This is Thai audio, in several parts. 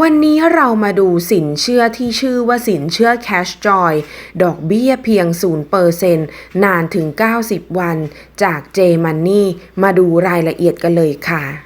วันนี้เรามาดูสินเชื่อที่ชื่อว่าสินเชื่อ Cash Joy ดอกเบี้ยเพียง 0%นานถึง 90 วันจาก J Money มาดูรายละเอียดกันเลยค่ะ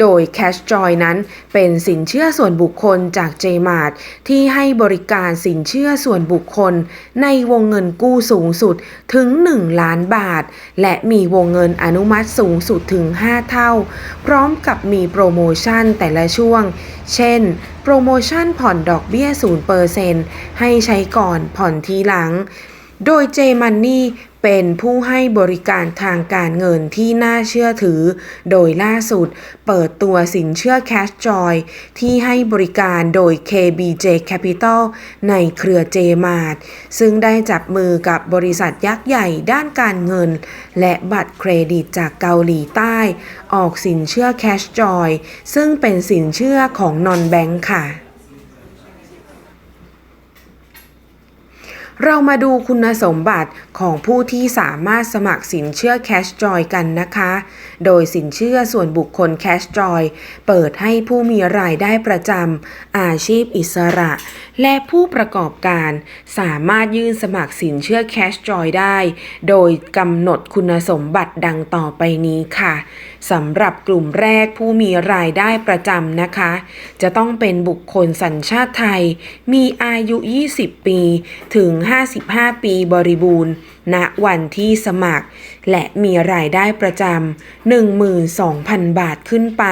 โดย Cash Joy นั้นเป็นสินเชื่อส่วนบุคคลจาก JMart ที่ให้บริการสินเชื่อส่วนบุคคล ในวงเงินกู้สูงสุดถึง 1 ล้านบาท และมีวงเงินอนุมัติสูงสุดถึง 5 เท่า พร้อมกับมีโปรโมชั่นแต่ละช่วง เช่น โปรโมชั่นผ่อนดอกเบี้ย0%ให้ใช้ก่อนผ่อนทีหลังโดย J Money เป็นผู้ให้บริการทางการเงินที่น่าเชื่อถือ โดยล่าสุดเปิดตัวสินเชื่อ Cash Joy ที่ให้บริการโดย KBJ Capital ในเครือ J-Mart ซึ่งได้จับมือกับบริษัทยักษ์ใหญ่ด้านการเงิน และบัตรเครดิตจากเกาหลีใต้ ออกสินเชื่อ Cash Joy ซึ่งเป็นสินเชื่อของนอนแบงค์ค่ะ เรามาดูคุณสมบัติของผู้ที่สามารถสมัครสินเชื่อ Cash Joy กันนะคะ โดยสินเชื่อส่วนบุคคล Cash Joy เปิดให้ผู้มีรายได้ประจำ อาชีพอิสระ และผู้ประกอบการ สามารถยื่นสมัครสินเชื่อ Cash Joy ได้ โดยกำหนดคุณสมบัติดังต่อไปนี้ค่ะสำหรับกลุ่มแรกผู้มีรายได้ประจำนะคะ จะต้องเป็นบุคคลสัญชาติไทย มีอายุ 20 ปีถึง 55 ปีบริบูรณ์ ณ วันที่สมัคร และมีรายได้ประจำ12,000 บาทขึ้นไป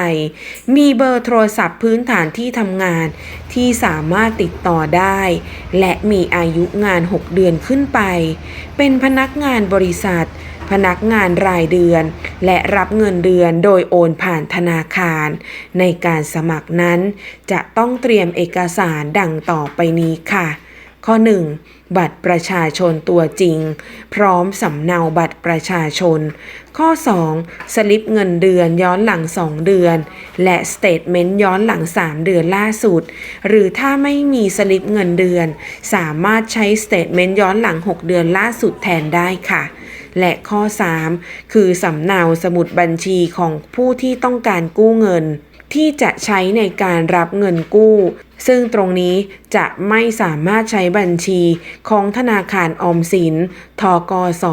มีเบอร์โทรศัพท์พื้นฐานที่ทำงานที่สามารถติดต่อได้ และมีอายุงาน 6 เดือนขึ้นไป เป็นพนักงานบริษัท พนักงานรายเดือน และรับเงินเดือนโดยโอนผ่านธนาคาร ในการสมัครนั้น จะต้องเตรียมเอกสารดังต่อไปนี้ค่ะ ข้อ 1. บัตรประชาชนตัวจริง พร้อมสำเนาบัตรประชาชน ข้อ 2. สลิปเงินเดือนย้อนหลัง 2 เดือน และสเตทเมนต์ย้อนหลัง 3 เดือนล่าสุด หรือถ้าไม่มีสลิปเงินเดือน สามารถใช้สเตทเมนต์ย้อนหลัง 6 เดือนล่าสุดแทนได้ค่ะ และข้อ 3 คือสำเนาสมุดบัญชีของผู้ที่ต้องการกู้เงิน ที่จะใช้ในการรับเงินกู้ ซึ่งตรงนี้จะไม่สามารถใช้บัญชีของธนาคารออมสิน ทกส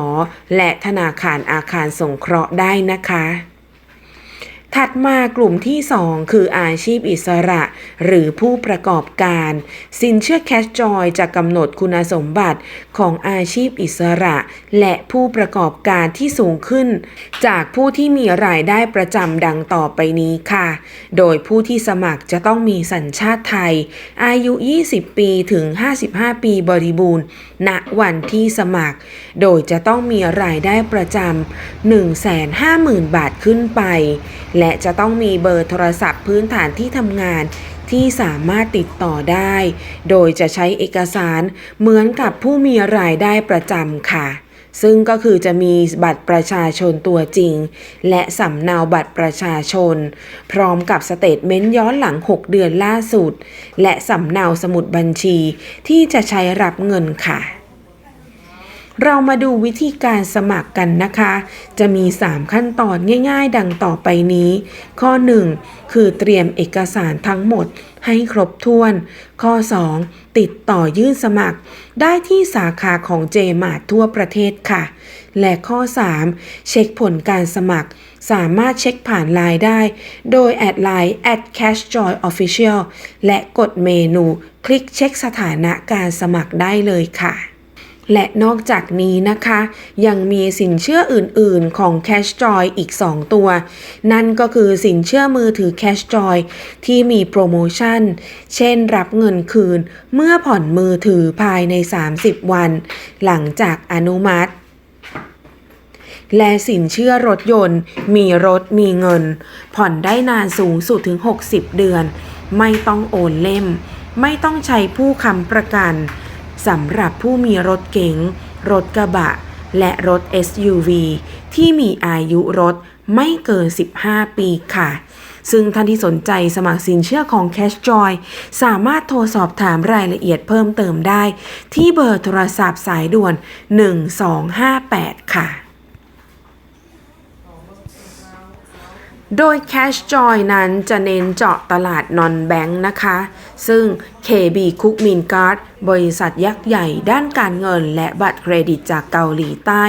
และธนาคารอาคารสงเคราะห์ได้นะคะ ถัดมากลุ่มที่ 2 คืออาชีพอิสระ หรือผู้ประกอบการ สินเชื่อ Cash Joy จะกำหนดคุณสมบัติของอาชีพอิสระ และผู้ประกอบการที่สูงขึ้น จากผู้ที่มีรายได้ประจำดังต่อไปนี้ค่ะ โดยผู้ที่สมัครจะต้องมีสัญชาติไทย อายุ 20 ปีถึง 55 ปีบริบูรณ์ ณ วันที่สมัคร โดยจะต้องมีรายได้ประจำ150,000 บาทขึ้นไป และและจะต้องมีเบอร์โทรศัพท์พื้นฐานที่ทำงานที่สามารถติดต่อได้ โดยจะใช้เอกสารเหมือนกับผู้มีรายได้ประจำค่ะ ซึ่งก็คือจะมีบัตรประชาชนตัวจริง และสำเนาบัตรประชาชน พร้อมกับสเตทเมนต์ย้อนหลัง 6 เดือนล่าสุด และสำเนาสมุดบัญชีที่จะใช้รับเงินค่ะ เรามาดูวิธีการสมัครกันนะคะ จะมี 3 ขั้นตอนง่าย ๆ ดังต่อไปนี้ ข้อ 1 คือเตรียมเอกสารทั้งหมดให้ครบถ้วน ข้อ 2 ติดต่อยื่นสมัคร ได้ที่สาขาของ j m a r t ทั่วประเทศค่ะ และข้อ 3 เช็คผลการสมัคร สามารถเช็คผ่านไลน์ได้ โดยแอดไลน์ at cashjoy official และกดเมนู คลิกเช็คสถานะการสมัครได้เลยค่ะ และนอกจากนี้นะคะ ยังมีสินเชื่ออื่นๆของ Cash Joy อีก 2 ตัว นั่นก็คือสินเชื่อมือถือ Cash Joy ที่มีโปรโมชั่น เช่นรับเงินคืนเมื่อผ่อนมือถือภายใน 30 วัน หลังจากอนุมัติและสินเชื่อรถยนต์ มีรถมีเงิน ผ่อนได้นานสูงสุดถึง 60 เดือน ไม่ต้องโอนเล่ม ไม่ต้องใช้ผู้ค้ำประกัน สำหรับผู้มีรถเก๋ง รถกระบะ และรถ SUV ที่มีอายุรถไม่เกิน 15 ปีค่ะ ซึ่งท่านที่สนใจสมัครสินเชื่อของ Cash Joy สามารถโทรสอบถามรายละเอียดเพิ่มเติมได้ ที่เบอร์โทรศัพท์สายด่วน 1258 ค่ะ โดย Cash Joy นั้นจะเน้นเจาะตลาดนอนแบงค์นะคะ ซึ่ง KB Cook Min Card บริษัทยักษ์ใหญ่ด้านการเงินและบัตรเครดิตจากเกาหลีใต้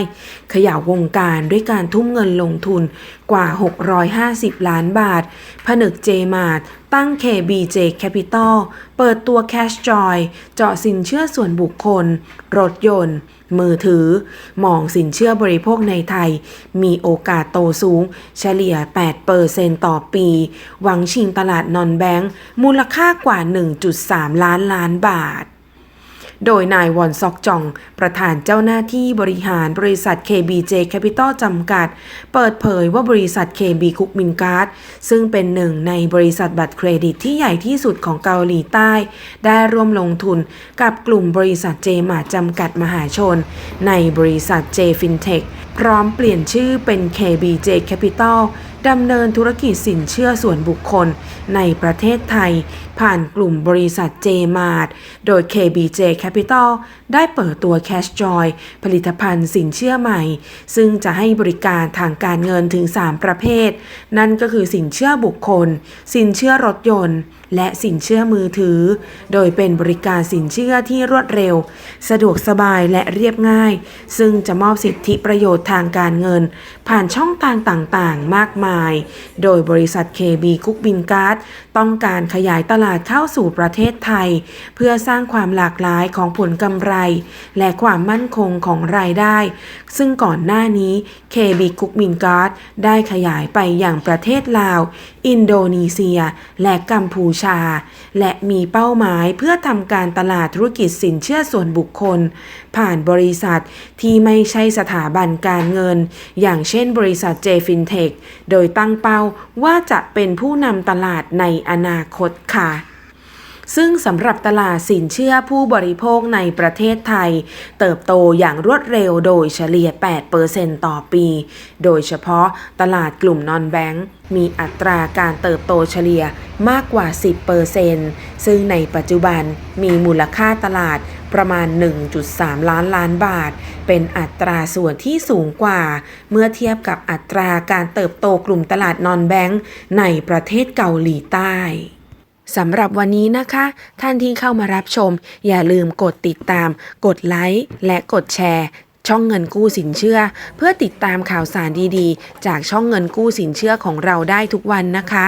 เขย่าวงการด้วยการทุ่มเงินลงทุนกว่า 650 ล้านบาท ผนึก JMart ตั้ง KBJ Capital เปิดตัว Cash Joy เจาะสินเชื่อส่วนบุคคล รถยนต์ มือถือ มองสินเชื่อบริโภคในไทย มีโอกาสโตสูง เฉลี่ย8%ต่อปี หวังชิงตลาดนอนแบงค์มูลค่ากว่า 1.3 ล้านล้านบาท โดยนายวอนซอกจอง ประธานเจ้าหน้าที่บริหารบริษัท KBJ Capital จำกัด เปิดเผยว่าบริษัท KB คุกมินการ์ดซึ่งเป็นหนึ่งในบริษัทบัตรเครดิตที่ใหญ่ที่สุดของเกาหลีใต้ ได้ร่วมลงทุนกับกลุ่มบริษัทเจมาจำกัดมหาชน ในบริษัท J Fintech พร้อมเปลี่ยนชื่อเป็น KBJ Capital ดำเนินธุรกิจสินเชื่อส่วนบุคคลในประเทศไทย ผ่านกลุ่มบริษัท JMart โดย KBJ Capital ได้เปิดตัว Cash Joy ผลิตภัณฑ์สินเชื่อใหม่ ซึ่งจะให้บริการทางการเงินถึง 3 ประเภท นั่นก็คือสินเชื่อบุคคล สินเชื่อรถยนต์ และสินเชื่อมือถือ โดยเป็นบริการสินเชื่อที่รวดเร็ว สะดวกสบายและเรียบง่าย ซึ่งจะมอบสิทธิประโยชน์ทางการเงิน ผ่านช่องทางต่างๆ มากมายโดยบริษัท KB คุกบินการ์ดต้องการขยายตลาดเข้าสู่ประเทศไทย เพื่อสร้างความหลากหลายของผลกำไร และความมั่นคงของรายได้ ซึ่งก่อนหน้านี้ KB คุกบินการ์ดได้ขยายไปอย่างประเทศลาว อินโดนีเซีย และกัมพูชา และมีเป้าหมายเพื่อทำการตลาดธุรกิจสินเชื่อส่วนบุคคล ผ่านบริษัทที่ไม่ใช่สถาบันการเงิน อย่างเช่นบริษัท J Fintech โดยตั้งเป้าว่าจะเป็นผู้นำตลาดในอนาคตค่ะซึ่งสำหรับตลาดสินเชื่อผู้บริโภคในประเทศไทย เติบโตอย่างรวดเร็วโดยเฉลี่ย 8%ต่อปี โดยเฉพาะตลาดกลุ่มนอนแบงค์มีอัตราการเติบโตเฉลี่ยมากกว่า 10%ซึ่งในปัจจุบันมีมูลค่าตลาด ประมาณ 1.3 ล้านล้านบาท เป็นอัตราส่วนที่สูงกว่า เมื่อเทียบกับอัตราการเติบโตกลุ่มตลาดนอนแบงค์ในประเทศเกาหลีใต้สำหรับวันนี้นะคะ ท่านที่เข้ามารับชม อย่าลืมกดติดตาม กดไลค์และกดแชร์ช่องเงินกู้สินเชื่อ เพื่อติดตามข่าวสารดีๆ จากช่องเงินกู้สินเชื่อของเราได้ทุกวันนะคะ